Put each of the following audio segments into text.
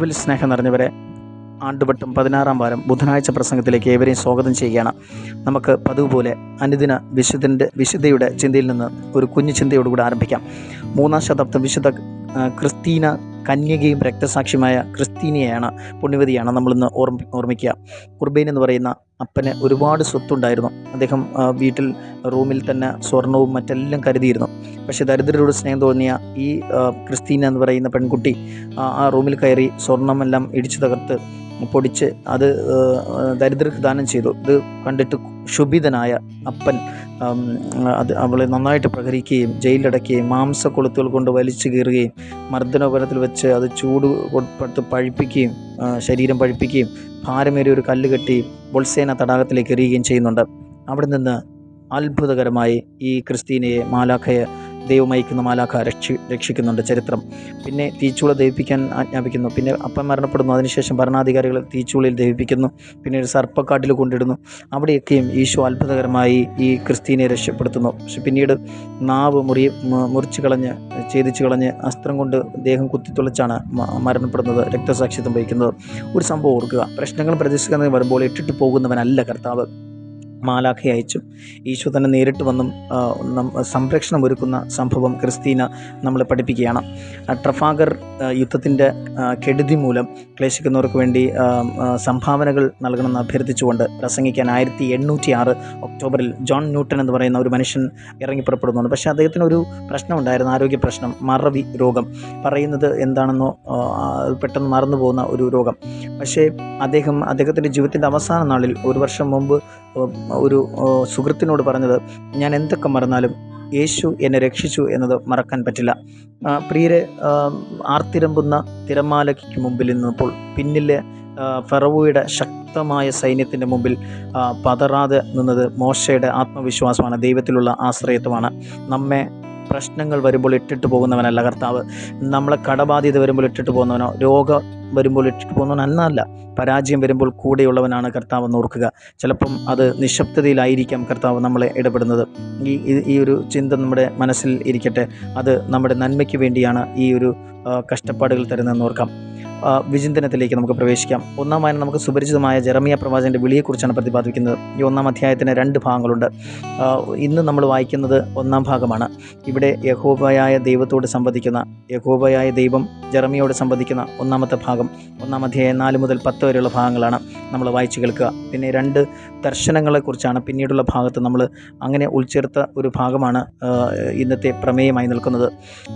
ക്രിസ്തുവിൽ സ്നേഹം നിറഞ്ഞവരെ ആണ്ടുവട്ടം പതിനാറാം വാരം ബുധനാഴ്ച പ്രസംഗത്തിലേക്ക് ഏവരെയും സ്വാഗതം ചെയ്യുകയാണ്. നമുക്ക് പതിവ് പോലെ അനുദിന വിശുദ്ധന്റെ വിശുദ്ധയുടെ ചിന്തയിൽ നിന്ന് ഒരു കുഞ്ഞു ചിന്തയോടുകൂടി ആരംഭിക്കാം. മൂന്നാം ശതാബ്ദം വിശുദ്ധ ക്രിസ്തീന കന്യകയും രക്തസാക്ഷിയുമായ ക്രിസ്തീനയാണ് പുണ്യവതിയാണ് നമ്മളിന്ന് ഓർമ്മ ഓർമ്മിക്കുക. കുർബൈൻ എന്ന് പറയുന്ന അപ്പന് ഒരുപാട് സ്വത്തുണ്ടായിരുന്നു. അദ്ദേഹം വീട്ടിൽ റൂമിൽ തന്നെ സ്വർണവും മറ്റെല്ലാം കരുതിയിരുന്നു. പക്ഷേ ദരിദ്രരോട് സ്നേഹം തോന്നിയ ഈ ക്രിസ്തീന എന്ന് പറയുന്ന പെൺകുട്ടി ആ റൂമിൽ കയറി സ്വർണമെല്ലാം ഇടിച്ചു തകർത്ത് പൊടിച്ച് അത് ദരിദ്രർക്ക് ദാനം ചെയ്തു. ഇത് കണ്ടിട്ട് ക്ഷുഭിതനായ അപ്പൻ അത് അവളെ നന്നായിട്ട് പ്രഹരിക്കുകയും ജയിലിലടക്കുകയും മാംസ കൊളുത്തുകൾ കൊണ്ട് വലിച്ചു കീറുകയും മർദ്ദനോപരത്തിൽ വെച്ച് അത് ചൂട് കൊടുത്ത് പഴിപ്പിക്കുകയും ശരീരം പഴിപ്പിക്കുകയും ഭാരമേറിയ ഒരു കല്ല് കെട്ടി ബൊൾസേന തടാകത്തിലേക്ക് എറിയുകയും ചെയ്യുന്നുണ്ട്. അവിടെ നിന്ന് അത്ഭുതകരമായി ഈ ക്രിസ്തീനയെ മാലാഖയെ ദൈവമയക്കുന്ന മാലാഖ രക്ഷി രക്ഷിക്കുന്നുണ്ട് ചരിത്രം. പിന്നെ തീച്ചൂള ദഹിപ്പിക്കാൻ ആജ്ഞാപിക്കുന്നു. പിന്നെ അപ്പം മരണപ്പെടുന്നു. അതിനുശേഷം ഭരണാധികാരികൾ തീച്ചുളയിൽ ദഹിപ്പിക്കുന്നു. പിന്നെ ഒരു സർപ്പക്കാട്ടിൽ കൊണ്ടിടുന്നു. അവിടെയൊക്കെയും ഈശോ അത്ഭുതകരമായി ഈ ക്രിസ്തീനെ രക്ഷപ്പെടുത്തുന്നു. പക്ഷെ പിന്നീട് നാവ് മുറി മുറിച്ച് കളഞ്ഞ് ഛേദിച്ച് കളഞ്ഞ് അസ്ത്രം കൊണ്ട് ദേഹം കുത്തിത്തുളച്ചാണ് മരണപ്പെടുന്നത് രക്തസാക്ഷിത്വം വഹിക്കുന്നത്. ഒരു സംഭവം ഓർക്കുക. പ്രശ്നങ്ങൾ പ്രതിസന്ധി വരുമ്പോൾ ഇട്ടിട്ട് പോകുന്നവനല്ല കർത്താവ്. മാലാഖ അയച്ചു. ഈശോ തന്നെ നേരിട്ട് വന്നും സംരക്ഷണം ഒരുക്കുന്ന സംഭവം ക്രിസ്തീന നമ്മളെ പഠിപ്പിക്കുകയാണ്. ട്രഫാഗർ യുദ്ധത്തിന്റെ കെടുതി മൂലം ക്ലേശിക്കുന്നവർക്ക് വേണ്ടി സംഭാവനകൾ നൽകണമെന്ന് അഭ്യർത്ഥിച്ചുകൊണ്ട് പ്രസംഗിക്കാൻ ആയിരത്തി എണ്ണൂറ്റി ആറ് ഒക്ടോബറിൽ ജോൺ ന്യൂട്ടൺ എന്ന് പറയുന്ന ഒരു മനുഷ്യൻ ഇറങ്ങി പുറപ്പെടുന്നുണ്ട്. പക്ഷേ അദ്ദേഹത്തിന് ഒരു പ്രശ്നമുണ്ടായിരുന്നു ആരോഗ്യ പ്രശ്നം മറവി രോഗം. പറയുന്നത് എന്താണെന്നോ പെട്ടെന്ന് മറന്നു പോകുന്ന ഒരു രോഗം. പക്ഷേ അദ്ദേഹം അദ്ദേഹത്തിന്റെ ജീവിതത്തിന്റെ അവസാന നാളിൽ ഒരു വർഷം മുമ്പ് ഒരു സുഹൃത്തിനോട് പറഞ്ഞത് ഞാൻ എന്തൊക്കെ മറന്നാലും യേശു എന്നെ രക്ഷിച്ചു എന്നത് മറക്കാൻ പറ്റില്ല. പ്രിയരെ ആർത്തിരമ്പുന്ന തിരമാലയ്ക്ക് മുമ്പിൽ നിന്നപ്പോൾ പിന്നിലെ ഫറവോയുടെ ശക്തമായ സൈന്യത്തിന്റെ മുമ്പിൽ പതറാതെ നിന്നത് മോശയുടെ ആത്മവിശ്വാസമാണ് ദൈവത്തിലുള്ള ആശ്രയത്വമാണ്. നമ്മെ പ്രശ്നങ്ങൾ വരുമ്പോൾ ഇട്ടിട്ട് പോകുന്നവനല്ല കർത്താവ്. നമ്മളെ കടബാധ്യത വരുമ്പോൾ ഇട്ടിട്ട് പോകുന്നവനോ രോഗം വരുമ്പോൾ ഇട്ടിട്ട് പോകുന്നവൻ എന്നല്ല. പരാജയം വരുമ്പോൾ കൂടെയുള്ളവനാണ് കർത്താവ് എന്ന് ഓർക്കുക. ചിലപ്പം അത് നിശബ്ദതയിലായിരിക്കാം കർത്താവ് നമ്മളെ ഇടപെടുന്നത്. ഈ ഈ- ഒരു ചിന്ത നമ്മുടെ മനസ്സിൽ ഇരിക്കട്ടെ. അത് നമ്മുടെ നന്മയ്ക്ക് വേണ്ടിയാണ് ഈ ഒരു കഷ്ടപ്പാടുകൾ തരുന്നതെന്ന് ഓർക്കാം. വിചിന്തനത്തിലേക്ക് നമുക്ക് പ്രവേശിക്കാം. ഒന്നാം വായന നമുക്ക് സുപരിചിതമായ ജെറമിയ പ്രവാചകന്റെ വിളിയെക്കുറിച്ചാണ് പ്രതിപാദിക്കുന്നത്. ഈ ഒന്നാം അധ്യായത്തിന് രണ്ട് ഭാഗങ്ങളുണ്ട്. ഇന്ന് നമ്മൾ വായിക്കുന്നത് ഒന്നാം ഭാഗമാണ്. ഇവിടെ യഹോബയായ ദൈവത്തോട് സംവദിക്കുന്ന യഹോബയായ ദൈവം ജെറമിയോട് സംവദിക്കുന്ന ഒന്നാമത്തെ ഭാഗം ഒന്നാം അധ്യായം നാല് മുതൽ പത്ത് വരെയുള്ള ഭാഗങ്ങളാണ് നമ്മൾ വായിച്ചു കേൾക്കുക. പിന്നെ രണ്ട് ദർശനങ്ങളെക്കുറിച്ചാണ് പിന്നീടുള്ള ഭാഗത്ത് നമ്മൾ അങ്ങനെ ഉൾച്ചേർത്ത ഒരു ഭാഗമാണ് ഇന്നത്തെ പ്രമേയമായി നിൽക്കുന്നത്.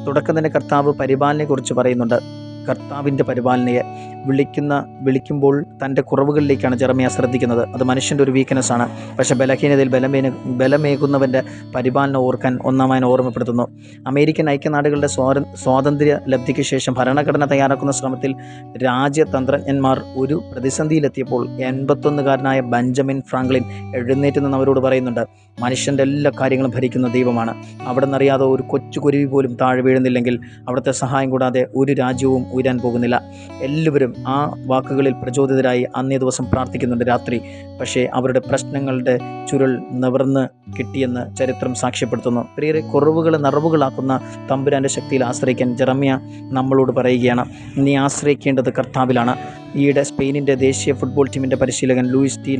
തുടക്കം തന്നെ കർത്താവ് പരിപാലനെക്കുറിച്ച് പറയുന്നുണ്ട്. കർത്താവിന്റെ പരിപാലനയെ വിളിക്കുന്ന വിളിക്കുമ്പോൾ തന്റെ കുറവുകളിലേക്കാണ് ജെറമിയ ശ്രദ്ധിക്കുന്നത്. അത് മനുഷ്യന്റെ ഒരു വീക്ക്നെസ് ആണ്. പക്ഷേ ബലഹീനതയിൽ ബലമേന ബലമേകുന്നവന്റെ പരിപാലനം ഓർക്കാൻ ഒന്നാമതിനെ ഓർമ്മപ്പെടുത്തുന്നു. അമേരിക്കൻ ഐക്യനാടുകളുടെ സ്വാത സ്വാതന്ത്ര്യ ലബ്ധിക്ക് ശേഷം ഭരണഘടന തയ്യാറാക്കുന്ന ശ്രമത്തിൽ രാജ്യതന്ത്രജ്ഞന്മാർ ഒരു പ്രതിസന്ധിയിലെത്തിയപ്പോൾ എൺപത്തൊന്നുകാരനായ ബെഞ്ചമിൻ ഫ്രാങ്ക്ലിൻ എഴുന്നേറ്റ് അവരോട് പറയുന്നുണ്ട് മനുഷ്യന്റെ എല്ലാ കാര്യങ്ങളും ഭരിക്കുന്ന ദൈവമാണ്. അവിടെ നിന്നറിയാതെ ഒരു കൊച്ചു കുരുവി പോലും താഴെ വീഴുന്നില്ലെങ്കിൽ അവിടുത്തെ സഹായം കൂടാതെ ഒരു രാജ്യവും ഉയരാൻ പോകുന്നില്ല. എല്ലാവരും ആ വാക്കുകളിൽ പ്രചോദിതരായി അന്നേ ദിവസം പ്രാർത്ഥിക്കുന്നുണ്ട് രാത്രി. പക്ഷേ അവരുടെ പ്രശ്നങ്ങളുടെ ചുരുൾ നിവർന്ന് കിട്ടിയെന്ന് ചരിത്രം സാക്ഷ്യപ്പെടുത്തുന്നു. പ്രിയരെ കുറവുകളെ നിറവുകളാക്കുന്ന തമ്പുരാന്റെ ശക്തിയിൽ ആശ്രയിക്കാൻ ജെറമ്യ നമ്മളോട് പറയുകയാണ്. നീ ആശ്രയിക്കേണ്ടത് കർത്താവിലാണ്. ഈയിടെ സ്പെയിനിന്റെ ദേശീയ ഫുട്ബോൾ ടീമിന്റെ പരിശീലകൻ ലൂയിസ് ടി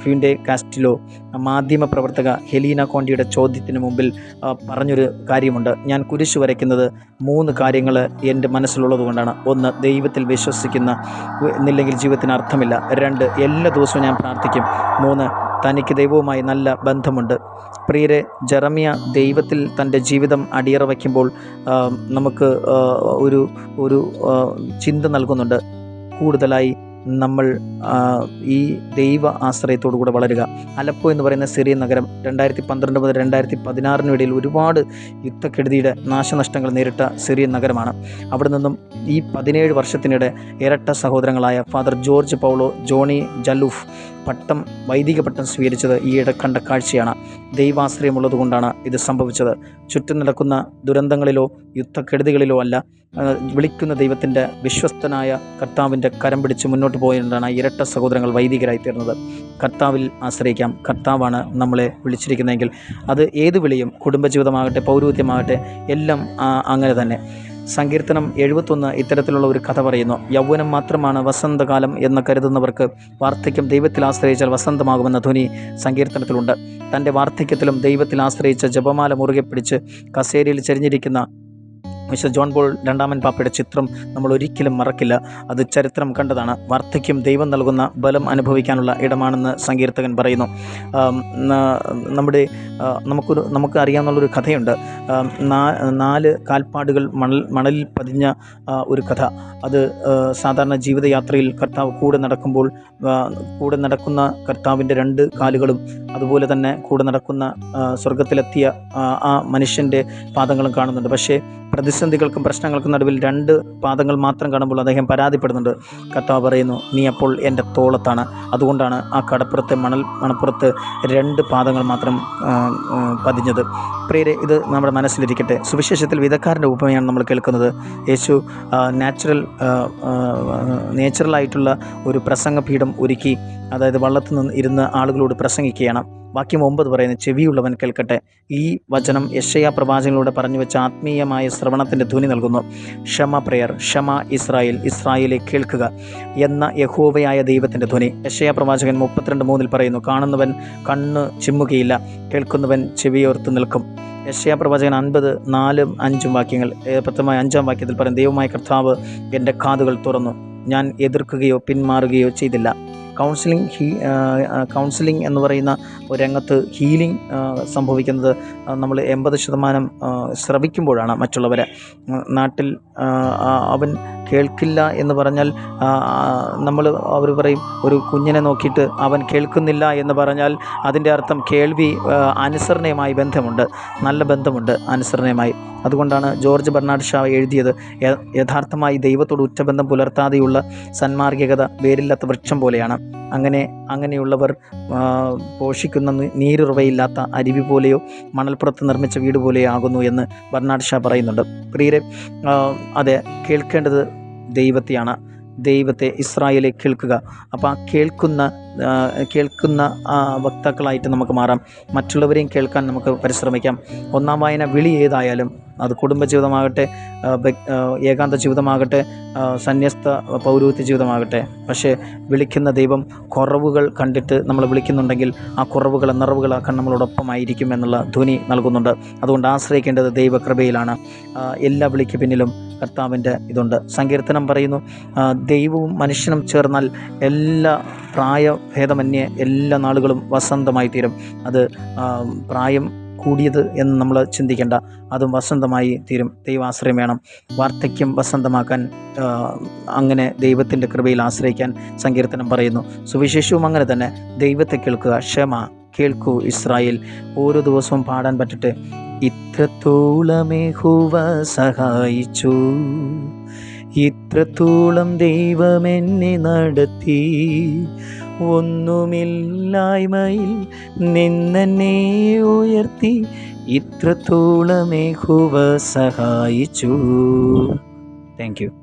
ലാ ഫ്യൂൻഡെ കാസ്റ്റിലോ മാധ്യമ പ്രവർത്തക ഹെലീന കോണ്ടിയുടെ ചോദ്യത്തിന് മുമ്പിൽ പറഞ്ഞൊരു കാര്യമുണ്ട്. ഞാൻ കുരിശ് വരയ്ക്കുന്നത് മൂന്ന് കാര്യങ്ങൾ എന്റെ മനസ്സിലുള്ളത് കൊണ്ടാണ്. ഒന്ന് ദൈവത്തിൽ വിശ്വസിക്കുന്ന എന്നില്ലെങ്കിൽ ജീവിതത്തിന് അർത്ഥമില്ല. രണ്ട് എല്ലാ ദിവസവും ഞാൻ പ്രാർത്ഥിക്കും. മൂന്ന് തനിക്ക് ദൈവവുമായി നല്ല ബന്ധമുണ്ട്. പ്രിയരെ ജെറമിയ ദൈവത്തിൽ തന്റെ ജീവിതം അടിയറ വയ്ക്കുമ്പോൾ നമുക്ക് ഒരു ഒരു ചിന്ത നൽകുന്നുണ്ട്. കൂടുതലായി നമ്മൾ ഈ ദൈവ ആശ്രയത്തോടു കൂടെ വളരുക. അലപ്പോ എന്ന് പറയുന്ന സിറിയൻ നഗരം രണ്ടായിരത്തി പന്ത്രണ്ട് മുതൽ രണ്ടായിരത്തി പതിനാറിനിടയിൽ ഒരുപാട് യുദ്ധക്കെടുതിയുടെ നാശനഷ്ടങ്ങൾ നേരിട്ട സിറിയൻ നഗരമാണ്. അവിടെ നിന്നും ഈ പതിനേഴ് വർഷത്തിനിടെ ഇരട്ട സഹോദരങ്ങളായ ഫാദർ ജോർജ് പൗളോ ജോണി ജല്ലൂഫ് പട്ടം വൈദിക പട്ടം സ്വീകരിച്ചത് ഈയിടെ കണ്ട കാഴ്ചയാണ്. ദൈവാശ്രയമുള്ളതുകൊണ്ടാണ് ഇത് സംഭവിച്ചത്. ചുറ്റും നടക്കുന്ന ദുരന്തങ്ങളിലോ യുദ്ധക്കെടുതികളിലോ അല്ല വിളിക്കുന്ന ദൈവത്തിന്റെ വിശ്വസ്തനായ കർത്താവിന്റെ കരം പിടിച്ച് മുന്നോട്ട് പോയതുകൊണ്ടാണ് ഇരട്ട സഹോദരങ്ങൾ വൈദികരായി തീർന്നത് കർത്താവിൽ ആശ്രയിക്കാം. കർത്താവാണ് നമ്മളെ വിളിച്ചിരിക്കുന്നതെങ്കിൽ അത് ഏത് വിളിയും കുടുംബജീവിതമാകട്ടെ പൗരോഹിത്യമാകട്ടെ എല്ലാം അങ്ങനെ തന്നെ. സങ്കീർത്തനം എഴുപത്തൊന്ന് ഇത്തരത്തിലുള്ള ഒരു കഥ പറയുന്നു. യൗവനം മാത്രമാണ് വസന്തകാലം എന്ന് കരുതുന്നവർക്ക് വാർദ്ധക്യം ദൈവത്തിൽ ആശ്രയിച്ചാൽ വസന്തമാകുമെന്ന ധ്വനി സങ്കീർത്തനത്തിലുണ്ട്. തന്റെ വാർദ്ധക്യത്തിലും ദൈവത്തിൽ ആശ്രയിച്ച ജപമാല മുറുകെ പിടിച്ച് കസേരയിൽ ചെരിഞ്ഞിരിക്കുന്ന മിസ്റ്റർ ജോൺ പോൾ രണ്ടാമൻ പാപ്പയുടെ ചിത്രം നമ്മൾ ഒരിക്കലും മറക്കില്ല. അത് ചരിത്രം കണ്ടതാണ്. വാർദ്ധക്യം ദൈവം നൽകുന്ന ബലം അനുഭവിക്കാനുള്ള ഇടമാണെന്ന് സങ്കീർത്തകൻ പറയുന്നു. നമ്മുടെ നമുക്കൊരു നമുക്ക് അറിയാമെന്നുള്ളൊരു കഥയുണ്ട്. നാല് കാൽപ്പാടുകൾ മണൽ മണലിൽ പതിഞ്ഞ ഒരു കഥ. അത് സാധാരണ ജീവിതയാത്രയിൽ കർത്താവ് കൂടെ നടക്കുമ്പോൾ കൂടെ നടക്കുന്ന കർത്താവിന്റെ രണ്ട് കാലുകളും അതുപോലെ തന്നെ കൂടെ നടക്കുന്ന സ്വർഗത്തിലെത്തിയ ആ, മനുഷ്യന്റെ പാദങ്ങളും കാണുന്നുണ്ട്. പക്ഷേ പ്രതിസന്ധികൾക്കും പ്രശ്നങ്ങൾക്കും നടുവിൽ രണ്ട് പാദങ്ങൾ മാത്രം കാണുമ്പോൾ അദ്ദേഹം പരാതിപ്പെടുന്നുണ്ട്. കർത്താവ് പറയുന്നു നീ അപ്പോൾ എന്റെ തോളത്താണ്. അതുകൊണ്ടാണ് ആ കടപ്പുറത്തെ മണൽ മണപ്പുറത്ത് രണ്ട് പാദങ്ങൾ മാത്രം പതിഞ്ഞത്. പ്രിയരെ ഇത് നമ്മുടെ മനസ്സിലിരിക്കട്ടെ. സുവിശേഷത്തിൽ വിധക്കാരന്റെ ഉപമയാണ് നമ്മൾ കേൾക്കുന്നത്. യേശു നാച്ചുറൽ നേച്ചുറലായിട്ടുള്ള ഒരു പ്രസംഗപീഠം ഒരുക്കി അതായത് വള്ളത്തിൽ നിന്ന് ഇരുന്ന് ആളുകളോട് പ്രസംഗിക്കുകയാണ്. വാക്യം ഒമ്പത് പറയുന്നത് ചെവിയുള്ളവൻ കേൾക്കട്ടെ. ഈ വചനം യശയ പ്രവാചകനിലൂടെ പറഞ്ഞു വെച്ച ആത്മീയമായ ശ്രവണത്തിന്റെ ധ്വനി നൽകുന്നു. ക്ഷമ പ്രയർ ക്ഷമ ഇസ്രായേൽ ഇസ്രായേലെ കേൾക്കുക എന്ന യഹോവയായ ദൈവത്തിന്റെ ധ്വനി. യശയ പ്രവാചകൻ മുപ്പത്തിരണ്ട് മൂന്നിൽ പറയുന്നു കാണുന്നവൻ കണ്ണ് ചിമ്മുകയില്ല കേൾക്കുന്നവൻ ചെവിയോർത്ത് നിൽക്കും. യശയ പ്രവാചകൻ അൻപത് നാലും അഞ്ചും വാക്യങ്ങൾ ഏ, അഞ്ചാം വാക്യത്തിൽ പറയും ദൈവമായ കർത്താവ് എന്റെ കാതുകൾ തുറന്നു. ഞാൻ എതിർക്കുകയോ പിന്മാറുകയോ ചെയ്തില്ല. കൗൺസിലിംഗ് ഹീ കൗൺസിലിംഗ് എന്ന് പറയുന്ന ഒരു രംഗത്ത് ഹീലിംഗ് സംഭവിക്കുന്നത് നമ്മൾ എൺപത് ശതമാനം ശ്രവിക്കുമ്പോഴാണ് മറ്റുള്ളവരെ. നാട്ടിൽ അവൻ കേൾക്കില്ല എന്ന് പറഞ്ഞാൽ നമ്മൾ അവർ പറയും ഒരു കുഞ്ഞിനെ നോക്കിയിട്ട് അവൻ കേൾക്കുന്നില്ല എന്ന് പറഞ്ഞാൽ അതിന്റെ അർത്ഥം കേൾവി അനുസരണയുമായി ബന്ധമുണ്ട്. നല്ല ബന്ധമുണ്ട് അനുസരണയുമായി. അതുകൊണ്ടാണ് ജോർജ് ബെർണാഡ് ഷാ എഴുതിയത്. യഥാർത്ഥമായി ദൈവത്തോട് ഉറ്റബന്ധം പുലർത്താതെയുള്ള സന്മാർഗികത വേരില്ലാത്ത വൃക്ഷം പോലെയാണ്. അങ്ങനെ അങ്ങനെയുള്ളവർ പോഷിക്കുന്ന നീരുറവയില്ലാത്ത അരുവി പോലെയോ മണൽപ്പുറത്ത് നിർമ്മിച്ച വീട് പോലെയോ ആകുന്നു എന്ന് ബർണാഡ് ഷാ പറയുന്നുണ്ട്. പ്രിയരെ അതെ കേൾക്കേണ്ടത് ദൈവത്തെയാണ്. ദൈവത്തെ ഇസ്രായേലെ കേൾക്കുക. അപ്പോൾ ആ കേൾക്കുന്ന കേൾക്കുന്ന വക്താക്കളായിട്ട് നമുക്ക് മാറാം. മറ്റുള്ളവരെയും കേൾക്കാൻ നമുക്ക് പരിശ്രമിക്കാം. ഒന്നാം വായന വിളി ഏതായാലും അത് കുടുംബ ജീവിതമാകട്ടെ ഏകാന്ത ജീവിതമാകട്ടെ സന്യസ്ത പൗരോഹിത്യ ജീവിതമാകട്ടെ പക്ഷേ വിളിക്കുന്ന ദൈവം കുറവുകൾ കണ്ടിട്ട് നമ്മൾ വിളിക്കുന്നുണ്ടെങ്കിൽ ആ കുറവുകളെ നിറവുകളാക്കാൻ നമ്മളോടൊപ്പമായിരിക്കും എന്നുള്ള ധ്വനി നൽകുന്നുണ്ട്. അതുകൊണ്ട് ആശ്രയിക്കേണ്ടത് ദൈവകൃപയിലാണ്. എല്ലാ വിളിക്ക് പിന്നിലും കർത്താവിന്റെ ഇതുണ്ട്. സങ്കീർത്തനം പറയുന്നു ദൈവവും മനുഷ്യനും ചേർന്നാൽ എല്ലാ പ്രായഭേദമന്യേ എല്ലാ നാളുകളും വസന്തമായി തീരും അത് പ്രായം കൂടിയത് എന്ന് നമ്മൾ ചിന്തിക്കേണ്ട അതും വസന്തമായി തീരും. ദൈവാശ്രയം വേണം. വാർദ്ധക്യം വസന്തമാക്കാൻ അങ്ങനെ ദൈവത്തിന്റെ കൃപയിൽ ആശ്രയിക്കാൻ സങ്കീർത്തനം പറയുന്നു. സുവിശേഷവും അങ്ങനെ തന്നെ. ദൈവത്തെ കേൾക്കുക ക്ഷമ കേൾക്കൂ ഇസ്രായേൽ. ഓരോ ദിവസവും പാടാൻ പറ്റട്ടെ ഇത്രത്തോളമേ ഹുവ സഹായിച്ചു. ഇത്രത്തോളം ദൈവം എന്നെ നടത്തി. ഒന്നുമില്ലായ്മയിൽ നിന്നെന്നെ ഉയർത്തി ഇത്രത്തോളമേ ഹുവ സഹായിച്ചു. Thank you